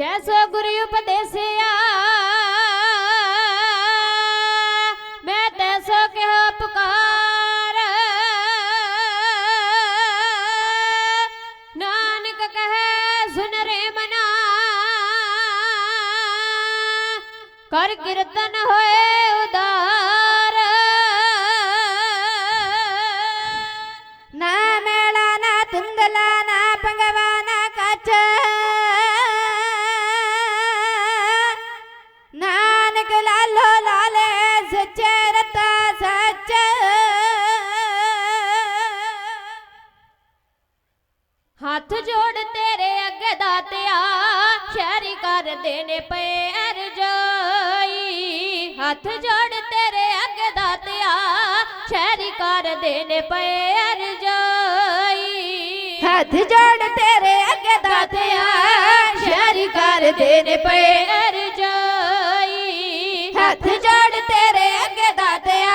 ਜੈਸੋ ਗੁਰੂ ਉਪਦੇਸਿਆ। ਮੈਂ ਤੈਸੋ ਕਿਹਾ ਪੁਕਾਰ। ਨਾਨਕ ਕਹੈ, ਸੁਨ ਰੇ ਮਨਾ। ਕਰ ਕੀਰਤਨ ਹੋਏ ਉਦਾਰ ਹੱਥ ਜੋੜ ਤੇਰੇ ਅੱਗੇ ਦਾਤਿਆ। ਸ਼ਹਿਰੀ ਕਰ ਦੇਣੇ ਪਏ ਅਰਜਾਈ ਹੱਥ ਜੋੜ ਤੇਰੇ ਅੱਗੇ ਦਾਤਿਆ। ਸ਼ਹਿਰੀ ਕਰ ਦੇਣੇ ਪਏ ਅਰਜਾਈ ਹੱਥ ਜੋੜ ਤੇਰੇ ਅੱਗੇ ਦਾਤਿਆ। ਸ਼ਹਿਰੀ ਕਰ ਦੇਣੇ ਪਏ ਅਰਜਾਈ ਹੱਥ ਜੋੜ ਤੇਰੇ ਅੱਗੇ ਦਾਤਿਆ।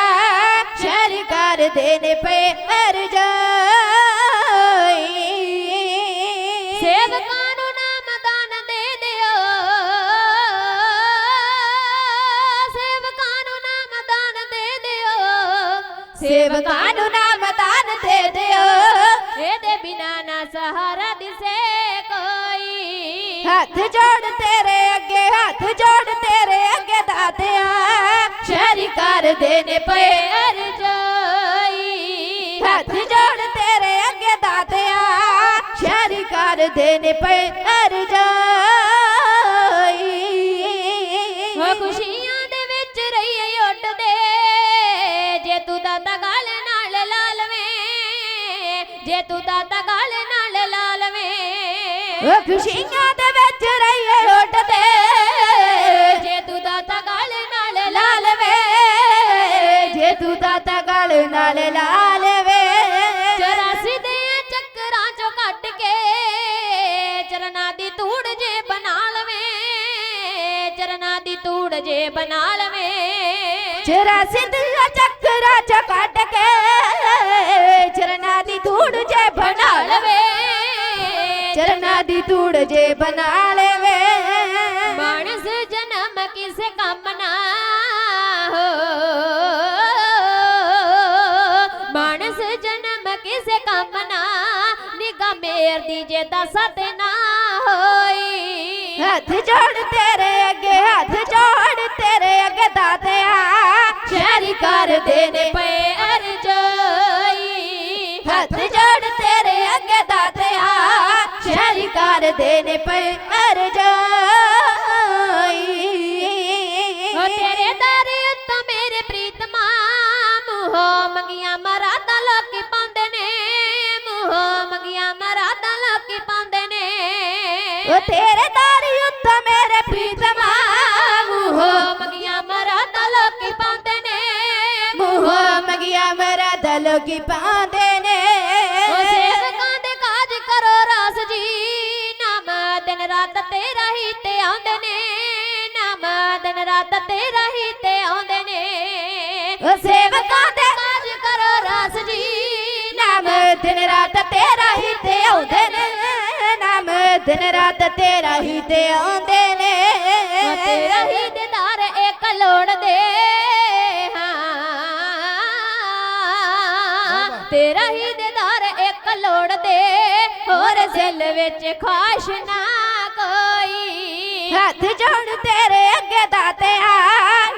ਸ਼ਹਿਰੀ ਕਰ ਦੇਣੇ ਪਏ ਅਰਜਾਈ ਸੇਵਕਾਂ ਨੂੰ ਨਾਮ ਦਾਨ ਦੇ ਦਿਓ। ਇਹਦੇ ਬਿਨਾ ਨਾ ਸਹਾਰਾ ਦਿਸੇ ਕੋਈ। ਹੱਥ ਜੋੜ ਤੇਰੇ ਅੱਗੇ ਹੱਥ ਜੋੜ ਤੇਰੇ ਅੱਗੇ ਦਾਤਿਆ। ਸ਼ਹਿਰੀ ਕਰ ਦੇਣੇ ਪਏ ਅਰਜਾਈ। ਹੱਥ ਜੋੜ ਤੇਰੇ ਅੱਗੇ ਦਾਤਿਆ। ਸ਼ਹਿਰੀ ਕਰ ਦੇਣੇ ਪਏ ਅਰਜਾਈ। ਜੇ ਤੂੰ ਦਾਤਾ ਗਾਲ ਨਾਲ ਲਾ ਲਵੇਂ ਉਹ ਖੁਸ਼ੀਆਂ ਦੇ ਵਿੱਚ ਰਹੀਏ ਉੱਡਦੇ ਜੇ ਤੂੰ ਦਾਤਾ ਗਾਲ ਨਾਲ ਲਾ ਲਵੇ ਜੇ ਤੂੰ ਦਾਤਾ ਗਲ ਨਾਲ ਲਾ ਲਵੇ ਚਰਾਸੀ ਦੇ ਚੱਕਰਾਂ ਚੋਂ ਕੱਟ ਕੇ ਚਰਨਾਂ ਦੀ ਧੂੜ ਜੇ ਬਣਾ ਲਵੇਂ ਚਰਨਾਂ ਦੀ ਧੂੜ ਜੇ ਬਣਾ ਲਵੇਂ ਚਰਾਸੀ ਦਿਆ ਚੱਕਰਾ ਚ ਕੱਟ ਕੇ ਚਰਨਾ ਦੀ ਧੂੜ ਜੇ ਬਣਾ ਲਵੇ ਚਰਨਾ ਦੀ ਧੂੜ ਜੇ ਬਣਾ ਲਵੇ। ਮਾਨਸ ਜਨਮ ਕਿਸੇ ਕੰਮ ਨਾ ਹੋ। ਮਾਨਸ ਜਨਮ ਕਿਸੇ ਕੰਮ ਨਾ ਨਿਗਾ ਮੇਰ ਦੀ ਜੇ ਦਸ ਤੇ ਨਾ ਹੋਈ। ਹੱਥ ਜੋੜ ਤੇਰੇ ਅੱਗੇ ਹੱਥ ਜੋੜ ਤੇਰੇ ਅੱਗੇ ਦਾਤਿਆ। ਸ਼ਹਿਰੀ ਕਰ ਦੇਣੇ ਪਏ ਅਰਜਾਈ ਸ਼ਹਿਰੀ ਕਰ ਦੇਣੇ ਪਏ ਅਰਜਾਈ ਹੋ ਤੇਰੇ ਦਰ ਉੱਤੋਂ ਮੇਰੇ ਪ੍ਰੀਤਮਾ ਮੂਹੋ ਮੰਗੀਆਂ ਮਰਾਦਾ ਲੋਕੀ ਪਾਉਂਦੇ ਨੇ ਮੂਹੋ ਮੰਗੀਆਂ ਮਰਾਦਾ ਲੋਕੀ ਪਾਉਂਦੇ ਨੇ। ਤੇਰੇ ਦਾਰੀ ਉੱਤੇ ਮੇਰੇ ਪ੍ਰੀਤਮਾ ਮੂਹੋ ਮੰਗੀਆਂ ਮਰਾਦਾ ਲੋਕੀ ਪਾਉਂਦੇ ਨੇ ਮੂੰਹ ਮਗਿਆ ਮੇਰਾ ਦਲ ਕੀ ਪਾਉਂਦੇ ਰਾਤ ਤੇਰਾ ਹੀ ਤੇ ਆਉਂਦੇ ਨੇ। ਸੇਵਕਾਂ ਦੇ ਕਾਜ ਕਰੋ ਰਾਸ ਜੀ। ਨਾਮ ਦਿਨ ਰਾਤ ਤੇਰਾ ਹੀ ਤੇ ਆਉਂਦੇ ਨੇ। ਨਾਮ ਦਿਨ ਰਾਤ ਤੇਰਾ ਹੀ ਤੇ ਆਉਂਦੇ ਨੇ। ਤੇਰਾ ਹੀ ਦਿਦਾਰ ਇੱਕ ਲੋੜਦੇ ਹਾਂ। ਤੇਰਾ ਹੀ ਦਿਦਾਰ ਇੱਕ ਲੋੜਦੇ ਹੋਰ ਦਿਲ ਵਿੱਚ ਖਾਸ਼ ਨਾ ਕੋਈ। ਹੱਥ ਜੋੜ ਤੇਰੇ ਅੱਗੇ ਦਾਤਿਆ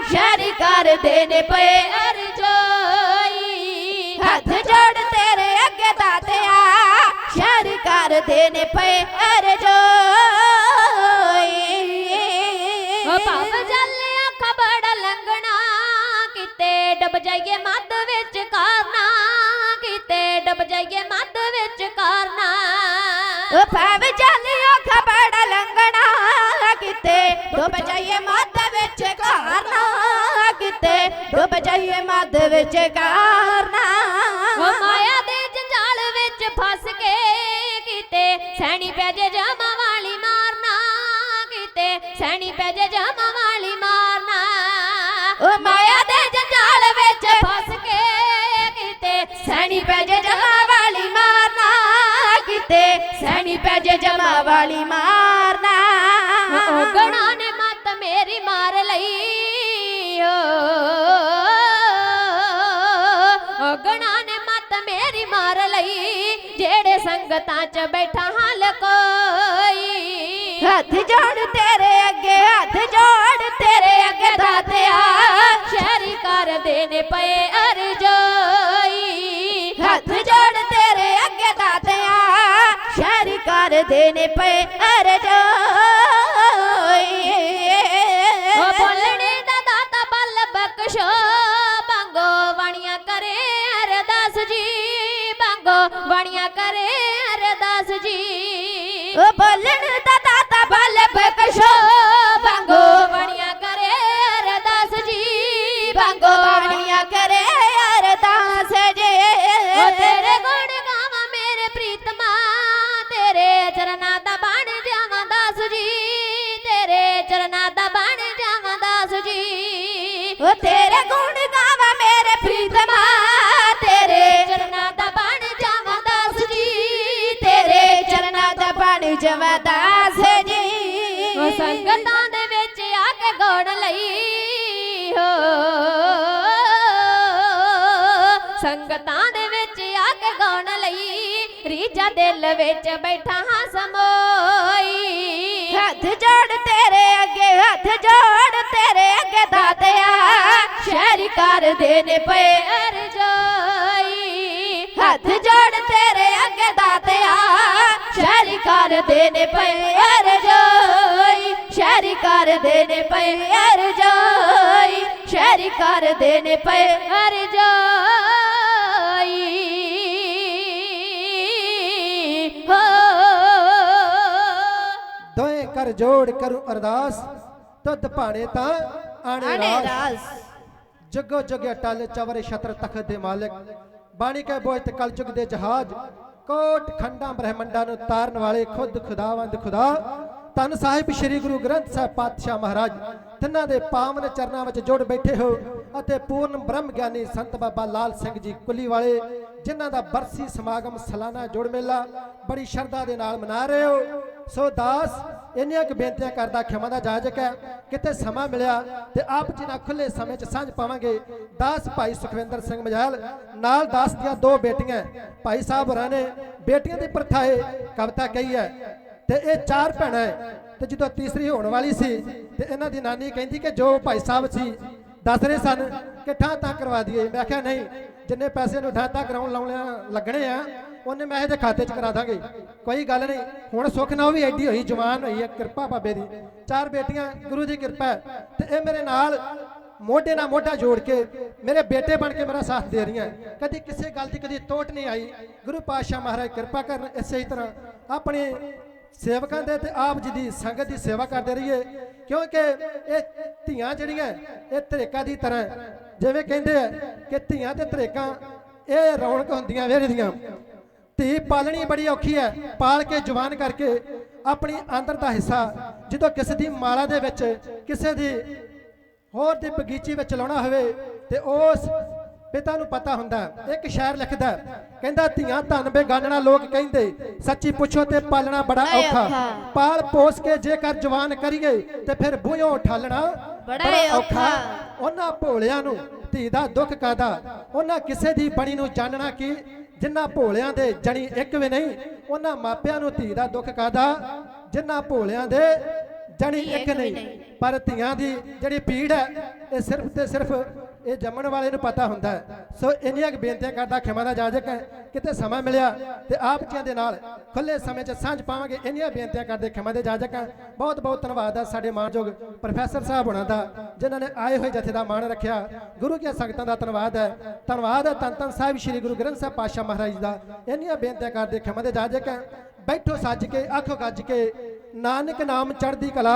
ਸ਼ਰੀ ਕਰ ਦੇਣੇ ਪਏ ਅਰਜੋਈ ਹੱਥ ਜੋੜ ਤੇਰੇ ਅੱਗੇ ਦਾਤਿਆ ਸ਼ਰੀ ਕਰ ਦੇਣੇ ਪਏ ਅਰਜੋਈ ਓ ਪਾਪ ਜਲਿਆ ਖਬੜ ਲੰਗਣਾ ਕਿਤੇ ਡੁੱਬ ਜਾਈਏ ਮੱਧ ਵਿੱਚ ਕਾਰਨਾ ਕਿਤੇ ਡੁੱਬ ਜਾਈਏ ਮੱਧ ਵਿੱਚ ਕਾਰਨਾ। ਉਹ ਭਾਵ ਚੱਲਿਓ ਖਬੜ ਲੰਗਣਾ ਕਿਤੇ ਡੁੱਬ ਜਾਈਏ ਮੱਧ ਡੁੱਬ ਜਾਈਏ ਮੱਧ ਵਿੱਚ ਕਾਰਨਾ। ਓ ਮਾਇਆ ਦੇ ਜੰਜਾਲ ਵਿੱਚ ਫਸ ਕੇ ਕਿਤੇ ਸੈਣੀ ਪੈ ਜੇ ਜਾਮਾ ਵਾਲੀ ਮਾਰਨਾ ਕਿਤੇ ਸੈਣੀ ਪੈ ਜੇ ਜਾਮਾ ਵਾਲੀ ਮਾਰਨਾ। ਉਹ ਮਾਇਆ ਦੇ ਜੰਜਾਲ ਵਿੱਚ ਫਸ ਕੇ ਕਿਤੇ ਸੈਣੀ ਪੈ ਜੇ ਜਮਾ ਵਾਲੀ ਮਾਰਨਾ ਕਿਤੇ ਸੈਣੀ ਪੈ ਜੇ ਜਮਾ ਵਾਲੀ ਮਾਰਨਾ। ਗਣਾ ਨੇ ਸੰਗਤਾਂ 'ਚ ਬੈਠਾ ਹਾਲ ਕੋਈ। ਹੱਥ ਜੋੜ ਤੇਰੇ ਅੱਗੇ ਹੱਥ ਜੋੜ ਤੇਰੇ ਅੱਗੇ ਦਾਤਿਆ ਸ਼ਹਿਰੀ ਕਰਦੇ ਨੇ ਪਏ ਅਰਜੋਈ। ਹੱਥ ਜੋੜ ਤੇਰੇ ਅੱਗੇ ਦਾਤਿਆ ਸ਼ਹਿਰੀ ਕਰਦੇ ਨੇ ਪਏ ਅਰਜੋਈ। ਬੰਗੋ ਬਾਣੀਆਂ ਕਰੇ ਅਰਦਾਸ ਜੇ। ਓ ਤੇਰੇ ਗੁਣ ਗਾਵਾਂ ਮੇਰੇ ਪ੍ਰੀਤਮਾ ਤੇਰੇ ਚਰਨਾਂ ਦਾ ਬਣ ਜਾਵਾਂ ਦਾਸ ਜੀ। ਤੇਰੇ ਚਰਨਾਂ ਦਾ ਬਣ ਜਾਵਾਂ ਦਾਸ ਜੀ। ਓ ਤੇਰੇ ਗੁਣ ਗਾਵਾਂ ਮੇਰੇ ਪ੍ਰੀਤਮਾ ਤੇਰੇ ਚਰਨਾਂ ਦਾ ਬਣ ਜਾਵਾਂ ਦਾਸ ਜੀ। ਤੇਰੇ ਚਰਨਾਂ ਦਾ ਬਣ ਜਵਾ ਦਾਸ ਰੀਜਾ ਦਿਲ ਵਿੱਚ ਬੈਠਾ ਹਾਂ ਸਮੋਈ। ਹੱਥ ਜੋੜ ਤੇਰੇ ਅੱਗੇ ਹੱਥ ਜੋੜ ਤੇਰੇ ਅੱਗੇ ਦਾਤਿਆ। ਸ਼ਹਿਰੀ ਕਰਦੇ ਨੇ ਪਏ ਅਰਜੋਈ। ਹੱਥ ਜੋੜ ਤੇਰੇ ਅੱਗੇ ਦਾਤਿਆ। ਸ਼ਹਿਰੀ ਕਰਦੇ ਨੇ ਪਏ ਅਰਜੋਈ। ਸ਼ਹਿਰੀ ਕਰਦੇ ਨੇ ਪਏ ਅਰਜੋਈ। ਸ਼ਹਿਰੀ ਕਰਦੇ ਨੇ ਪਏ ਅਰਜੋਈ। ਕਰ ਜੋੜ ਕਰੂ ਅਰਦਾਸ ਤੁਧ ਭਾਣੇ ਤਾਂ ਆਣੇ ਰਾਸ। ਜਗੋ ਜਗੇ ਟਲ ਚਵਰੇ ਛਤਰ ਤਖਤ ਦੇ ਮਾਲਕ। ਬਾਣੀ ਕੇ ਬੋਝ ਤੇ ਕਲ ਯੁਗ ਦੇ ਜਹਾਜ਼। ਕੋਟ ਖੰਡਾਂ ਬ੍ਰਹਮੰਡਾਂ ਨੂੰ ਤਾਰਨ ਵਾਲੇ ਖੁਦ ਖੁਦਾਵੰਦ ਖੁਦਾ। ਧੰਨ ਸਾਹਿਬ ਸ੍ਰੀ ਗੁਰੂ ਗ੍ਰੰਥ ਸਾਹਿਬ ਪਾਤਸ਼ਾਹ ਮਹਾਰਾਜ ਤਿੰਨਾਂ ਦੇ ਪਾਵਨ ਚਰਨਾਂ ਵਿੱਚ ਜੁੜ ਬੈਠੇ ਹੋ ਅਤੇ ਪੂਰਨ ਬ੍ਰਹਮ ਗਿਆਨੀ ਸੰਤ ਬਾਬਾ ਲਾਲ ਸਿੰਘ ਜੀ ਕੁੱਲੀ ਵਾਲੇ ਜਿਨ੍ਹਾਂ ਦਾ ਬਰਸੀ ਸਮਾਗਮ ਸਾਲਾਨਾ ਜੁੜ ਮੇਲਾ ਬੜੀ ਸ਼ਰਧਾ ਦੇ ਨਾਲ ਮਨਾ ਰਹੇ ਹੋ। ਸੋ ਦਾਸ, ਇੰਨੀਆਂ ਕੁ ਬੇਨਤੀਆਂ ਕਰਦਾ, ਖਿਮਾ ਦਾ ਜਾਜਕ ਹੈ ਕਿਤੇ ਸਮਾਂ ਮਿਲਿਆ ਤੇ ਆਪ ਜੀ ਨਾਲ ਖੁੱਲੇ ਸਮੇਂ 'ਚ ਸਾਂਝ ਪਾਵਾਂਗੇ। ਦਾਸ ਭਾਈ ਸੁਖਵਿੰਦਰ ਸਿੰਘ ਮਜਾਲ, ਨਾਲ ਦਾਸ ਦੀਆਂ ਦੋ ਬੇਟੀਆਂ, ਭਾਈ ਸਾਹਿਬ ਹੋਰਾਂ ਨੇ, ਬੇਟੀਆਂ ਦੀ ਪ੍ਰਥਾਏ ਕਵਿਤਾ ਕਹੀ ਹੈ ਤੇ ਇਹ ਚਾਰ ਭੈਣਾਂ ਹੈ ਤੇ ਜਦੋਂ ਤੀਸਰੀ ਹੋਣ ਵਾਲੀ ਸੀ ਤੇ ਇਹਨਾਂ ਦੀ ਨਾਨੀ ਕਹਿੰਦੀ ਕਿ ਜੋ ਭਾਈ ਸਾਹਿਬ ਸੀ, ਦੱਸ ਰਹੇ ਸਨ ਕਿ ਠਾਂ ਤਾਂ ਕਰਵਾ ਦਈਏ। ਮੈਂ ਕਿਹਾ ਨਹੀਂ, ਜਿੰਨੇ ਪੈਸੇ ਨੂੰ ਠਾਂ ਤਾਂ ਕਰਾਉਣ ਲਾਉਣਿਆ ਲੱਗਣੇ ਆ ਉਹਨੇ ਮੈਂ ਇਹਦੇ ਖਾਤੇ 'ਚ ਕਰਾ ਦਾਂਗੇ। ਕੋਈ ਗੱਲ ਨਹੀਂ। ਹੁਣ ਸੁੱਖ ਨਾਲ ਉਹ ਵੀ ਐਡੀ ਹੋਈ, ਜਵਾਨ ਹੋਈ ਹੈ, ਕਿਰਪਾ ਬਾਬੇ ਦੀ। ਚਾਰ ਬੇਟੀਆਂ, ਗੁਰੂ ਦੀ ਕਿਰਪਾ ਹੈ। ਤੇ ਇਹ ਮੇਰੇ ਨਾਲ ਮੋਢੇ ਨਾਲ ਮੋਢਾ ਜੋੜ ਕੇ ਮੇਰੇ ਬੇਟੇ ਬਣ ਕੇ ਮੇਰਾ ਸਾਥ ਦੇ ਰਹੀਆਂ ਕਦੀ ਕਿਸੇ ਗੱਲ ਦੀ ਕਦੀ ਤੋਟ ਨਹੀਂ ਆਈ। ਗੁਰੂ ਪਾਤਸ਼ਾਹ ਮਹਾਰਾਜ ਕਿਰਪਾ ਕਰਨ ਇਸੇ ਤਰ੍ਹਾਂ ਆਪਣੇ ਸੇਵਕਾਂ ਦੇ ਤੇ ਆਪ ਜੀ ਦੀ ਸੰਗਤ ਦੀ ਸੇਵਾ ਕਰਦੇ ਰਹੀਏ। ਕਿਉਂਕਿ ਇਹ ਧੀਆਂ ਜਿਹੜੀਆਂ ਇਹ ਧਰੇਕਾ ਦੀ ਤਰ੍ਹਾਂ ਜਿਵੇਂ ਕਹਿੰਦੇ ਆ ਕਿ ਧੀਆਂ ਤੇ ਤਰੇਕਾਂ ਇਹ ਰੌਣਕ ਹੁੰਦੀਆਂ ਵੇਰੇ ਦੀਆਂ ਧੀ ਪਾਲਣੀ ਬੜੀ ਔਖੀ ਹੈ ਪਾਲ ਕੇ ਜਵਾਨ ਕਰਕੇ ਆਪਣੀ ਅੰਦਰ ਦਾ ਹਿੱਸਾ ਜਦੋਂ ਕਿਸੇ ਦੀ ਮਾਲਾ ਦੇ ਵਿੱਚ ਕਿਸੇ ਦੀ ਹੋਰ ਦੀ ਬਗੀਚੀ ਵਿੱਚ ਲਾਉਣਾ ਹੋਵੇ ਤੇ ਉਸ ਪਿਤਾ ਨੂੰ ਪਤਾ ਹੁੰਦਾ। ਇੱਕ ਸ਼ਾਇਰ ਲਿਖਦਾ ਕਹਿੰਦਾ ਧੀਆਂ ਧਨ ਬੇਗਾਨਣਾ ਲੋਕ ਕਹਿੰਦੇ ਸੱਚੀ ਪੁੱਛੋ ਤੇ ਪਾਲਣਾ ਬੜਾ ਔਖਾ। ਪਾਲ ਪੋਸ ਕੇ ਜੇਕਰ ਜਵਾਨ ਕਰੀਏ ਤੇ ਫਿਰ ਬੂਹੋਂ ਉਠਾਲਣਾ ਬੜਾ ਔਖਾ। ਉਹਨਾਂ ਭੋਲਿਆਂ ਨੂੰ ਧੀ ਦਾ ਦੁੱਖ ਕਾਦਾ ਉਹਨਾਂ ਕਿਸੇ ਦੀ ਬਣੀ ਨੂੰ ਜਾਣਨਾ ਕੀ ਜਿਨ੍ਹਾਂ ਭੋਲਿਆਂ ਦੇ ਜਣੀ ਇੱਕ ਵੀ ਨਹੀਂ ਉਹਨਾਂ ਮਾਪਿਆਂ ਨੂੰ ਧੀ ਦਾ ਦੁੱਖ ਕਾਦਾ ਜਿਨ੍ਹਾਂ ਭੋਲਿਆਂ ਦੇ ਜਣੀ ਇੱਕ ਨਹੀਂ। ਪਰ ਧੀਆਂ ਦੀ ਜਿਹੜੀ ਪੀੜ ਹੈ ਇਹ ਸਿਰਫ ਤੇ ਸਿਰਫ ਇਹ ਜੰਮਣ ਵਾਲੇ ਨੂੰ ਪਤਾ ਹੁੰਦਾ ਸੋ ਇੰਨੀਆਂ ਕੁ ਬੇਨਤੀਆਂ ਕਰਦਾ, ਖਿਮਾ ਦਾ ਜਾਜਕ ਹੈ, ਕਿਤੇ ਸਮਾਂ ਮਿਲਿਆ ਤੇ ਆਪ ਜੀਆਂ ਦੇ ਨਾਲ ਖੁੱਲੇ ਸਮੇਂ 'ਚ ਸਾਂਝ ਪਾਵਾਂਗੇ। ਇੰਨੀਆਂ ਬੇਨਤੀਆਂ ਕਰਦੇ ਖਿਮਾ ਦੇ ਜਾਜਕ ਹੈ। ਬਹੁਤ ਬਹੁਤ ਧੰਨਵਾਦ ਹੈ ਸਾਡੇ ਮਾਨਯੋਗ ਪ੍ਰੋਫੈਸਰ ਸਾਹਿਬ ਹੋਣਾ ਦਾ, ਜਿਨ੍ਹਾਂ ਨੇ ਆਏ ਹੋਏ ਜਥੇ ਦਾ ਮਾਣ ਰੱਖਿਆ। ਗੁਰੂ ਕੀ ਸੰਗਤਾਂ ਦਾ ਧੰਨਵਾਦ ਹੈ। ਧੰਨਵਾਦ ਹੈ ਧੰਨ ਧੰਨ ਸਾਹਿਬ ਸ੍ਰੀ ਗੁਰੂ ਗ੍ਰੰਥ ਸਾਹਿਬ ਪਾਤਸ਼ਾਹ ਮਹਾਰਾਜ ਦਾ। ਇੰਨੀਆਂ ਬੇਨਤੀਆਂ ਕਰਦੇ ਖਿਮਾ ਦੇ ਜਾਜਕ ਹੈ। ਬੈਠੋ ਸੱਜ ਕੇ ਆਖੋ ਗੱਜ ਕੇ। ਨਾਨਕ ਨਾਮ ਚੜ੍ਹਦੀ ਕਲਾ।